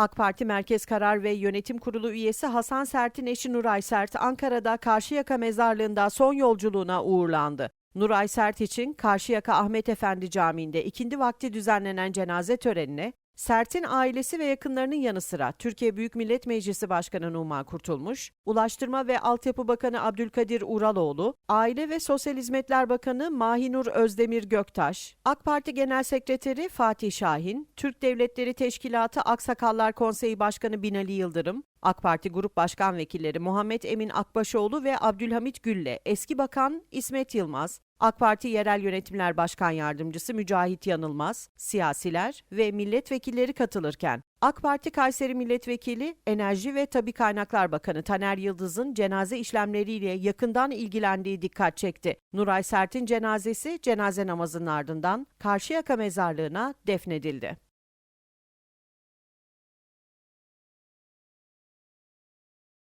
AK Parti Merkez Karar ve Yönetim Kurulu üyesi Hasan Sert'in eşi Nuray Sert, Ankara'da Karşıyaka Mezarlığı'nda son yolculuğuna uğurlandı. Nuray Sert için Karşıyaka Ahmet Efendi Camii'nde ikindi vakti düzenlenen cenaze törenine Sert'in ailesi ve yakınlarının yanı sıra Türkiye Büyük Millet Meclisi Başkanı Numan Kurtulmuş, Ulaştırma ve Altyapı Bakanı Abdülkadir Uraloğlu, Aile ve Sosyal Hizmetler Bakanı Mahinur Özdemir Göktaş, AK Parti Genel Sekreteri Fatih Şahin, Türk Devletleri Teşkilatı Aksakallar Konseyi Başkanı Binali Yıldırım, AK Parti Grup Başkan Vekilleri Muhammed Emin Akbaşoğlu ve Abdülhamit Gülle, eski bakan İsmet Yılmaz, AK Parti Yerel Yönetimler Başkan Yardımcısı Mücahit Yanılmaz, siyasiler ve milletvekilleri katılırken AK Parti Kayseri Milletvekili Enerji ve Tabi Kaynaklar Bakanı Taner Yıldız'ın cenaze işlemleriyle yakından ilgilendiği dikkat çekti. Nuray Sert'in cenazesi cenaze namazının ardından Karşıyaka Mezarlığı'na defnedildi.